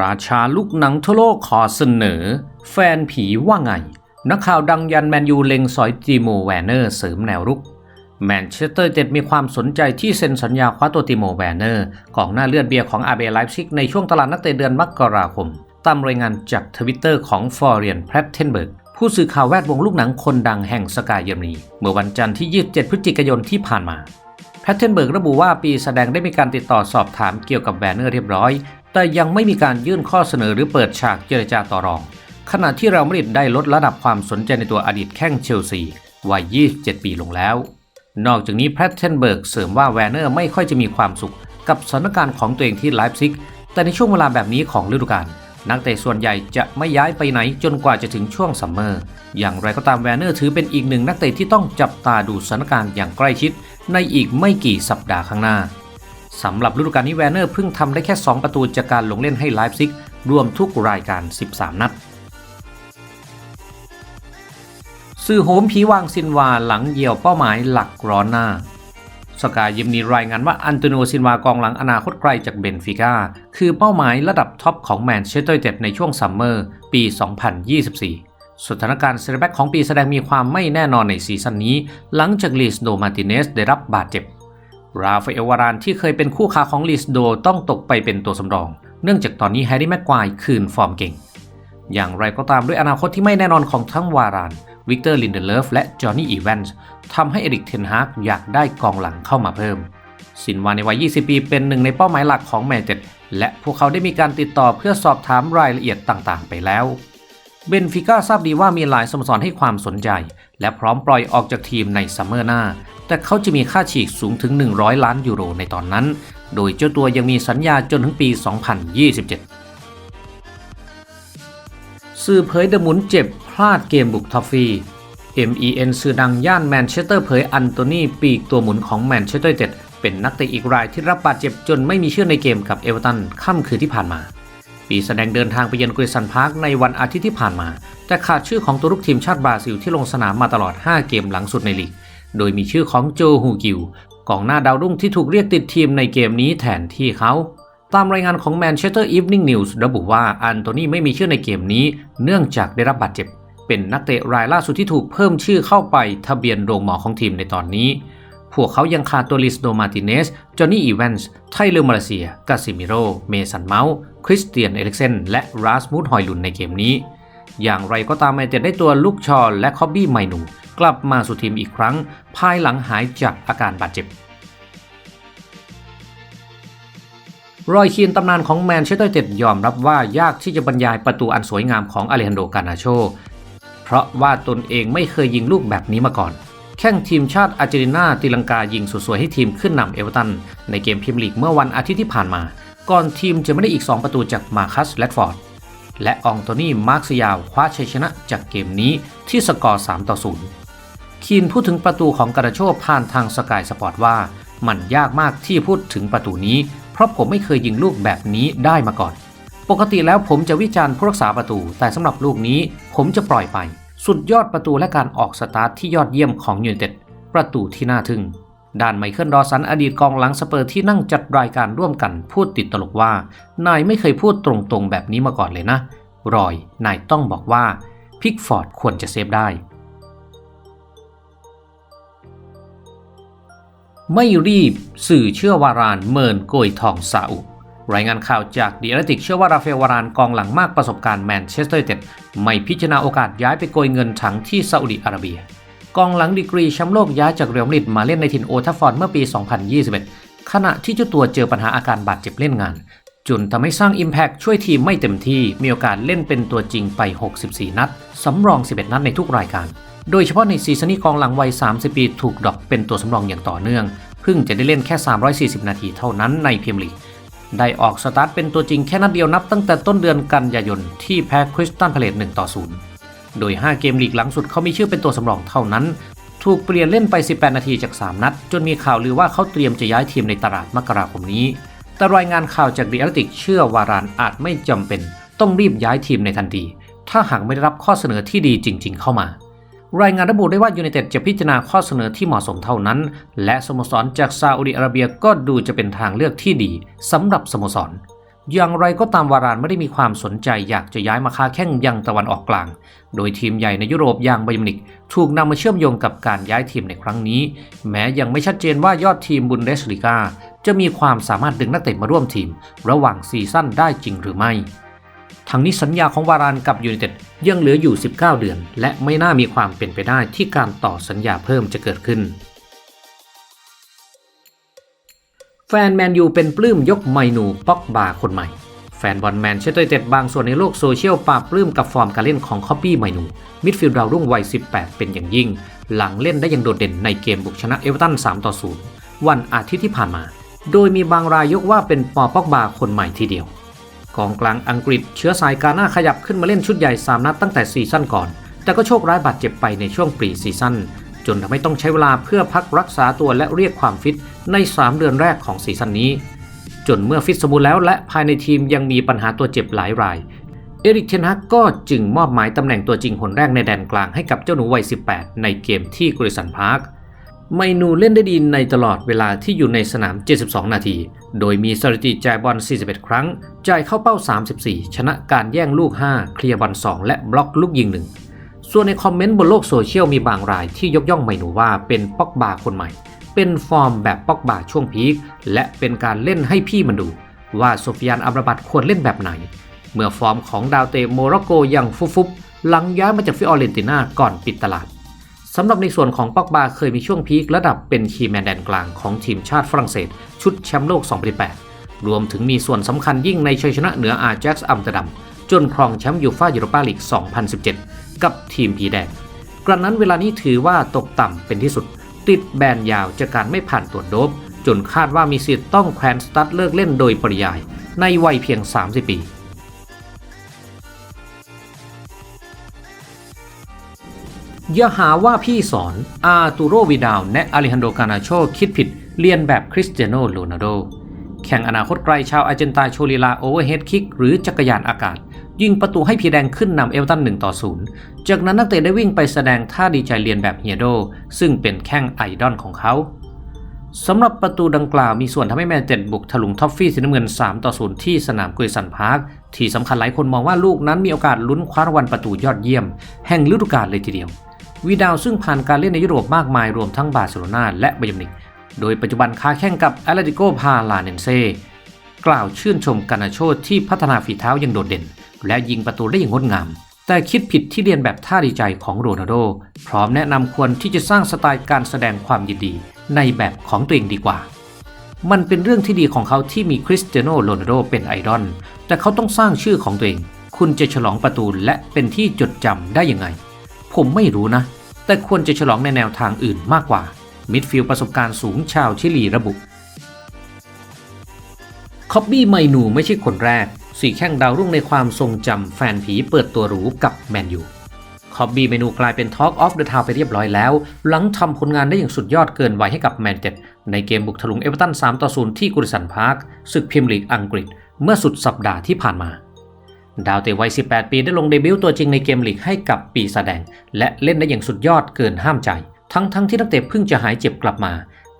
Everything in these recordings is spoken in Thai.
ราชาลูกหนังทั่วโลกขอเสนอ แฟนผีว่าไง นักข่าวดังยันแมนยูเลงสอยติโมแวนเนอร์เสริมแนวรุก แมนเชสเตอร์เจ็ดมีความสนใจที่เซ็นสัญญาคว้าตัวติโมแวนเนอร์ของหน้าเลือดเบียร์ของอาเบไลฟ์ซิกในช่วงตลาดนักเตะเดือนมกราคม ตามรายงานจากทวิตเตอร์ของฟอร์เรียนแพรตเทนเบิร์กผู้สื่อข่าวแวดวงลูกหนังคนดังแห่งสกายเยอรมนีเมื่อวันจันทร์ที่ 27 พฤศจิกายนที่ผ่านมาแพทเทนเบิร์กระบุว่าปีแสดงได้มีการติดต่อสอบถามเกี่ยวกับแวนเนอร์เรียบร้อย แต่ยังไม่มีการยื่นข้อเสนอหรือเปิดฉากเจรจาต่อรอง ขณะที่เราไม่ได้ลดระดับความสนใจในตัวอดีตแข้งเชลซีวัย 27 ปีลงแล้ว นอกจากนี้แพทเทนเบิร์กเสริมว่าแวนเนอร์ไม่ค่อยจะมีความสุข กับสถานการณ์ของตัวเองที่ไลฟ์ซิก แต่ในช่วงเวลาแบบนี้ของฤดูกาลนักเตะส่วนใหญ่จะไม่ย้ายไปไหนจนกว่าจะถึงช่วงซัมเมอร์ อย่างไรก็ตามแวนเนอร์ถือเป็นอีกหนึ่งนักเตะที่ต้องจับตาดูสถานการณ์อย่างใกล้ชิด ในอีกไม่กี่สัปดาห์ข้างหน้า สำหรับฤดูกาลนี้แวนเนอร์เพิ่งทำได้แค่ 2 ประตูจากการลงเล่นให้ไลฟ์ซิกรวมทุกรายการ 13 นัดสื่อโหมผีวางซินวาหลังเหี่ยวเป้าหมายหลักร้อนหน้า สกายยิมนีรายงานว่าอันโตนิโอซินวากองหลังอนาคตไกลจากเบนฟิก้า คือเป้าหมายระดับท็อปของแมนเชสเตอร์ยูไนเต็ดในช่วงซัมเมอร์ ปี 2024 สถานการณ์เซเรแบ็กของปีแสดงมีความไม่แน่นอนในซีซั่นนี้ หลังจากลิสโดมาติเนสได้รับบาดเจ็บ ราฟาเอลวารานที่เคยเป็นคู่ค้าของลิสโดต้องตกไปเป็นตัวสำรอง เนื่องจากตอนนี้แฮร์รี่แม็กควายคืนฟอร์มเก่ง อย่างไรก็ตามด้วยอนาคตที่ไม่แน่นอนของทั้งวาราน วิกเตอร์ลินเดเลฟและจอห์นนี่อีแวนส์ทำให้เอริกเทนฮากอยากได้กองหลังเข้ามาเพิ่ม สินวาในวัย 20 ปีเป็นหนึ่งในเป้าหมายหลักของแมนเต็ดและพวกเขาได้มีการติดต่อเพื่อสอบถามรายละเอียดต่างๆ ไปแล้วเบนฟิก้าทราบดีว่ามีหลายสโมสรให้ความสนใจ และพร้อมปล่อยออกจากทีมในซัมเมอร์หน้า แต่เขาจะมีค่าฉีกสูงถึง 100 ล้านยูโรในตอนนั้น โดยเจ้าตัวยังมีสัญญาจนถึงปี 2027 สื่อเผยเดอะหมุนเจ็บพลาดเกมบุกทอฟฟี่ MEN สื่อดังย่านแมนเชสเตอร์เผยอันโตนีปีกตัวหมุนของแมนเชสเตอร์เต็ดเป็นนักเตะอีกรายที่รับบาดเจ็บจนไม่มีชื่อในเกมกับเอเวอร์ตันค่ำคืนที่ผ่านมา ปีแสดงเดินทางไปเยือนกริสันพาร์คในวันอาทิตย์ที่ผ่านมา แต่ขาดชื่อของตัวลูกทีมชาติบราซิลที่ลงสนามมาตลอด 5 เกมหลังสุดในลีก โดยมีชื่อของโจฮูกิวกองหน้าดาวรุ่งที่ถูกเรียกติดทีมในเกมนี้แทนที่เขา ตามรายงานของ Manchester Evening News ระบุว่าอันโตนีไม่มีชื่อในเกมนี้ เนื่องจากได้รับบาดเจ็บ เป็นนักเตะรายล่าสุดที่ถูกเพิ่มชื่อเข้าไปทะเบียนโรงหมอของทีมในตอนนี้ พวกเขายังขาดตัวลิสโดมาติเนส จอห์นนี่อีแวนส์ ไทเลอร์มาเลเซีย กาซิมิโร เมสันเมาส์คริสเตียนเอลิกเซน และราสมูดฮอยลุนในเกมนี้ อย่างไรก็ตามแมนเตได้ตัวลูกชอและคอบบี้ไมนู กลับมาสู่ทีมอีกครั้ง ภายหลังหายจากอาการบาดเจ็บ รอยคีนตำนานของแมนเชสเตอร์ยูไนเต็ดยอมรับว่ายากที่จะบรรยายประตูอันสวยงามของอเลฮันโดกานาโช เพราะว่าตนเองไม่เคยยิงลูกแบบนี้มาก่อน แข่งทีมชาติอาร์เจนตินาตีลังกายิงสวยๆให้ทีมขึ้นนำเอเวอร์ตันในเกมพรีเมียร์ลีกเมื่อวันอาทิตย์ที่ผ่านมา ก่อนทีมจะไม่ได้อีก 2 ประตูจากมาคัสแลดฟอร์ดและอองโตนี่มาร์คสยาวคว้าชัยชนะจากเกมนี้ที่สกอร์ 3 ต่อ 0 คีนพูดถึงประตูของกานาโชผ่านทางสกายสปอร์ตว่า มันยากมากที่พูดถึงประตูนี้ เพราะผมไม่เคยยิงลูกแบบนี้ได้มาก่อน ปกติแล้วผมจะวิจารณ์ผู้รักษาประตู แต่สำหรับลูกนี้ผมจะปล่อยไป สุดยอดประตูและการออกสตาร์ทที่ยอดเยี่ยมของยูไนเต็ดประตูที่น่าทึ่งด้านไมเคิลดอสันอดีตกองหลังสเปอร์ที่นั่งจัดรายการร่วมกันพูดติดตลกว่า นายไม่เคยพูดตรงๆแบบนี้มาก่อนเลยนะ รอย นายต้องบอกว่าพิกฟอร์ดควรจะเซฟได้ ไม่รีบสื่อเชื่อวารานเมินโกยทองซาอุ รายงานข่าวจากดีอาร์ติกเชื่อว่าราฟเอลวารานกองหลังมากประสบการณ์แมนเชสเตอร์ยูไนเต็ดไม่พิจารณาโอกาสย้ายไปโกยเงินถังที่ซาอุดิอาระเบีย กองหลังดีกรีแชมป์โลกย้ายจากเรอัลมาดริดมาเล่นในถิ่นโอทัฟฟอร์ดเมื่อปี 2021 ขณะที่เจ้าตัวเจอปัญหาอาการบาดเจ็บเล่นงานจนทำให้สร้าง Impact ช่วยทีมไม่เต็มที่ มีโอกาสเล่นเป็นตัวจริงไป 64 นัด สำรอง 11 นัดในทุกรายการ โดยเฉพาะในซีซั่นนี้กองหลังวัย 30 ปีถูกดรอกเป็นตัวสำรองอย่างต่อเนื่องเพิ่งจะได้เล่นแค่ 340 นาทีเท่านั้นในพรีเมียร์ลีกได้ออกสตาร์ทเป็นตัวจริงแค่นัดเดียวนับตั้งแต่ต้นเดือนกันยายนที่แพ้คริสตันพาเลต1ต่อ 0 โดย 5 เกมลีกหลังสุดเขามีชื่อเป็นตัวสำรองเท่านั้น ถูกเปลี่ยนเล่นไป 18 นาทีจาก 3 นัด จนมีข่าวลือว่าเขาเตรียมจะย้ายทีมในตลาดมกราคมนี้ แต่รายงานข่าวจากดีอาร์ติกเชื่อวารานอาจไม่จำเป็น ต้องรีบย้ายทีมในทันที ถ้าหากไม่ได้รับข้อเสนอที่ดีจริง ๆ เข้ามา รายงานระบุได้ว่ายูไนเต็ดจะพิจารณาข้อเสนอที่เหมาะสมเท่านั้น และสโมสรจากซาอุดิอาระเบียก็ดูจะเป็นทางเลือกที่ดีสำหรับสโมสร อย่างไรก็ตามวารานไม่ได้มีความสนใจอยากจะย้ายมาค้าแข้งยังตะวันออกกลาง โดยทีมใหญ่ในยุโรปอย่างไบยมินิกถูกนำมาเชื่อมโยงกับการย้ายทีมในครั้งนี้ แม้ยังไม่ชัดเจนว่ายอดทีมบุนเดสลีกาจะมีความสามารถดึงนักเตะมาร่วมทีม ระหว่างซีซั่นได้จริงหรือไม่ ทั้งนี้สัญญาของวารานกับยูไนเต็ดยังเหลืออยู่ 19 เดือน และไม่น่ามีความเป็นไปได้ที่การต่อสัญญาเพิ่มจะเกิดขึ้น แฟนแมนยูเป็นปลื้มยกไมนูป็อกบาคนใหม่ แฟนบอลแมนเชสเตอร์เต็ดบางส่วนในโลกโซเชียลปาปลื้มกับฟอร์มการเล่นของคอปปี้ไมนู มิดฟิลด์ดาวรุ่งวัย 18 เป็นอย่างยิ่ง หลังเล่นได้อย่างโดดเด่นในเกมบุกชนะเอเวอร์ตัน 3 ต่อ 0 วันอาทิตย์ที่ผ่านมา โดยมีบางรายยกว่าเป็นปอป็อกบาคนใหม่ทีเดียว กองกลางอังกฤษเชื้อสายกาหน้าขยับขึ้นมาเล่นชุดใหญ่ 3 นัดตั้งแต่ซีซั่นก่อน แต่ก็โชคร้ายบาดเจ็บไปในช่วงปรีซีซั่นจนทำให้ต้องใช้เวลาเพื่อพักรักษาตัวและเรียกความฟิตใน 3 เดือนแรกของซีซั่นนี้ จนเมื่อฟิตสมบูรณ์แล้วและภายในทีมยังมีปัญหาตัวเจ็บหลายราย เอริกเทนฮักก็จึงมอบหมายตำแหน่งตัวจริงคนแรกในแดนกลางให้กับเจ้าหนูวัย 18 ในเกมที่กริสันพาร์คไมนูเล่นได้ดีในตลอดเวลาที่อยู่ในสนาม 72 นาที โดยมีสถิติจ่ายบอล 41 ครั้ง จ่ายเข้าเป้า 34 ชนะการแย่งลูก 5 เคลียร์บอล 2 และบล็อกลูกยิงหนึ่งส่วนในคอมเมนต์บนโลกโซเชียลมีบางรายที่ยกย่องไมนูว่าเป็นป็อกบาคนใหม่ เป็นฟอร์มแบบป็อกบาช่วงพีค และเป็นการเล่นให้พี่มันดู ว่าโซฟิยานอัมราบัตควรเล่นแบบไหน เมื่อฟอร์มของดาวเตะโมร็อกโกยังฟุบๆหลังย้ายมาจากฟิออเรนติน่าก่อนปิดตลาด สำหรับในส่วนของปอกบาเคยมีช่วงพีคระดับเป็นคีแมนแดนกลางของทีมชาติฝรั่งเศส ชุดแชมป์โลก 2008 รวมถึงมีส่วนสำคัญยิ่งในชัยชนะเหนืออาแจ็กซ์อัมสเตอร์ดัมจนครองแชมป์ยูฟ่ายูโรปาลีก 2017 กับทีมผีแดง กระนั้นเวลานี้ถือว่าตกต่ำเป็นที่สุด ติดแบนยาวจากการไม่ผ่านตรวจโดบจนคาดว่ามีสิทธิ์ต้องแควนสตัดเลิกเล่นโดยปริยาย ในวัยเพียง 30 ปี อย่าหาว่าพี่สอนอาตูโรวิดาลและอเลฮันโดกานาโชคิดผิดเรียนแบบคริสเตียโนโรนัลโด แข่งอนาคตไกลชาวอาร์เจนตาโชลีลาโอเวอร์เฮดคิกหรือจักรยานอากาศ ยิงประตูให้พีแดงขึ้นนำเอลตัน1ต่อ0จากนั้นนักเตะได้วิ่งไปแสดงท่าดีใจเรียนแบบเฮียโด ซึ่งเป็นแข้งไอดอลของเขาสำหรับประตูดังกล่าวมีส่วนทำให้แมนเต็ดบุกถลุงท็อฟฟี่สีน้ำเงิน 3 ต่อ 0 ที่สนามกุยสันพาร์ค ที่สำคัญหลายคนมองว่าลูกนั้นมีโอกาสลุ้นคว้ารางวัลประตูยอดเยี่ยม แห่งฤดูกาลเลยทีเดียว วีดาวซึ่งผ่านการเล่นในยุโรปมากมายรวมทั้งบาร์เซโลนาและบาเยร์นมิวนิกโดยปัจจุบันค้าแข่งกับแอตเลติโกพาลาเนนเซกล่าวชื่นชมกานาโชที่พัฒนาฝีเท้าอย่างโดดเด่น และยิงประตูได้อย่างงดงาม แต่คิดผิดที่เรียนแบบท่าดีใจของโรนัลโด พร้อมแนะนำควรที่จะสร้างสไตล์การแสดงความยินดีในแบบของตัวเองดีกว่า มันเป็นเรื่องที่ดีของเขาที่มีคริสเตียโนโรนัลโดเป็นไอดอล แต่เขาต้องสร้างชื่อของตัวเอง คุณจะฉลองประตูและเป็นที่จดจำได้ยังไง ผมไม่รู้นะ แต่ควรจะฉลองในแนวทางอื่นมากกว่า มิดฟิลด์ประสบการณ์สูงชาวชิลีระบุ คอบบี้ไมนูไม่ใช่คนแรก สี่แข้งดาวรุ่งในความทรงจำแฟนผีเปิดตัวหรูกับแมนยูคอบบี้เมนูกลายเป็น Talk of the Town ไปเรียบร้อยแล้ว หลังทำผลงานได้อย่างสุดยอดเกินไวให้กับแมนเต็ดในเกมบุกถลุงเอเวอร์ตัน3ต่อ0ที่กุริสันพาร์คศึกพรีเมียร์ลีกอังกฤษ เมื่อสุดสัปดาห์ที่ผ่านมา ดาวเตะวัย 18 ปีได้ลงเดบิวต์ตัวจริงในเกมลีกให้กับปีศาจแดง และเล่นได้อย่างสุดยอดเกินห้ามใจ ทั้งทั้งที่นักเตะเพิ่งจะหายเจ็บกลับมา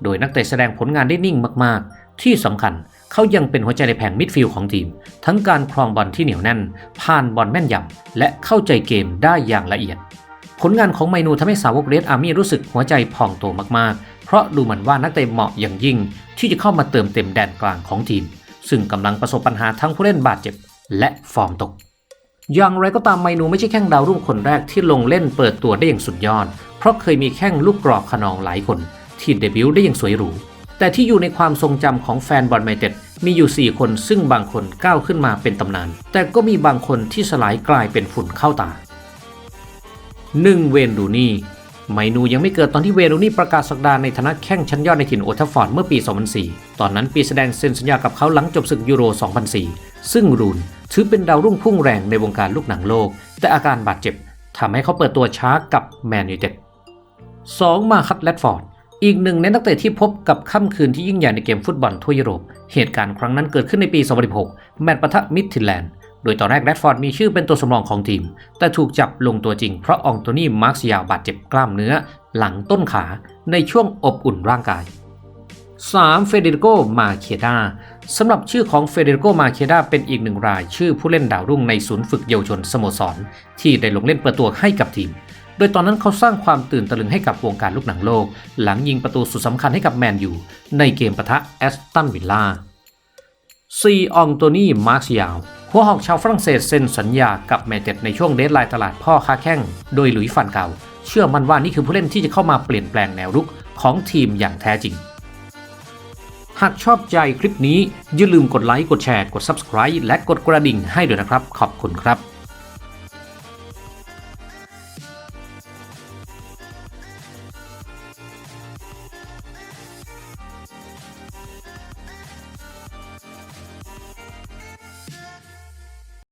โดยนักเตะแสดงผลงานได้นิ่งมากๆ ที่สำคัญเขายังเป็นหัวใจในแผงมิดฟิลด์ของทีม ทั้งการครองบอลที่เหนียวแน่น ผ่านบอลแม่นยำและเข้าใจเกมได้อย่างละเอียด ผลงานของไมนูทำให้สาวกเรดอาร์มี่รู้สึกหัวใจพองโตมากๆ เพราะดูเหมือนว่านักเตะเหมาะอย่างยิ่ง ที่จะเข้ามาเติมเต็มแดนกลางของทีม ซึ่งกำลังประสบปัญหาทั้งผู้เล่นบาดเจ็บ และฟอร์มตก อย่างไรก็ตามไมนูไม่ใช่แข้งดาวรุ่งคนแรกที่ลงเล่นเปิดตัวได้อย่างสุดยอด เพราะเคยมีแข้งลูกกรอกขนองหลายคน ที่เดบิวต์ได้อย่างสวยหรู แต่ที่อยู่ในความทรงจำของแฟนบอลไมเต็ดมีอยู่ 4 คนซึ่งบางคนก้าวขึ้นมาเป็นตำนาน แต่ก็มีบางคนที่สลายกลายเป็นฝุ่นเข้าตา 1. เวนรูนี่ ไมนูยังไม่เกิดตอนที่เวรูนี่ประกาศสักดาในฐานะแข้งชั้นยอดในถิ่นโอทัฟฟอร์ดเมื่อปี 2004 ตอนนั้นปีแสดงเซ็นสัญญากับเขาหลังจบศึกยูโร 2004 ซึ่งรูนถือเป็นดาวรุ่งพุ่งแรงในวงการลูกหนังโลก แต่อาการบาดเจ็บทำให้เขาเปิดตัวช้ากับแมนยูเต็ด 2. มาคัตแรดฟอร์ดอีกหนึ่งในนักเตะที่พบกับค่ำคืนที่ยิ่งใหญ่ในเกมฟุตบอลทั่วยุโรป เหตุการณ์ครั้งนั้นเกิดขึ้นในปี 2016 แมตช์ปะทะมิดทิลแลนด์ โดยตอนแรกแรดฟอร์ดมีชื่อเป็นตัวสำรองของทีม แต่ถูกจับลงตัวจริงเพราะองโตนี่มาร์คซิยาบาดเจ็บกล้ามเนื้อ หลังต้นขาในช่วงอบอุ่นร่างกาย 3. เฟเดริโก มาเคดาสำหรับชื่อของเฟเดริโก มาเคดาเป็นอีกหนึ่งราย ชื่อผู้เล่นดาวรุ่งในศูนย์ฝึกเยาวชนสโมสร ที่ได้ลงเล่นเปิดตัวให้กับทีม โดยตอนนั้นเขาสร้างความตื่นตะลึงให้กับวงการลูกหนังโลก หลังยิงประตูสุดสำคัญให้กับแมนยูในเกมปะทะแอสตันวิลล่าซีอองโตนีมาร์ซิยา หัวหอกชาวฝรั่งเศสเซ็นสัญญากับแมนเต็ดในช่วงเดทไลน์ตลาดพ่อค้าแข้งโดยหลุยส์ฟันเก่า เชื่อมั่นว่านี่คือผู้เล่นที่จะเข้ามาเปลี่ยนแปลงแนวรุกของทีมอย่างแท้จริง หากชอบใจคลิปนี้อย่าลืมกดไลค์กดแชร์กด Subscribe และกดกระดิ่งให้ด้วยนะครับ ขอบคุณครับ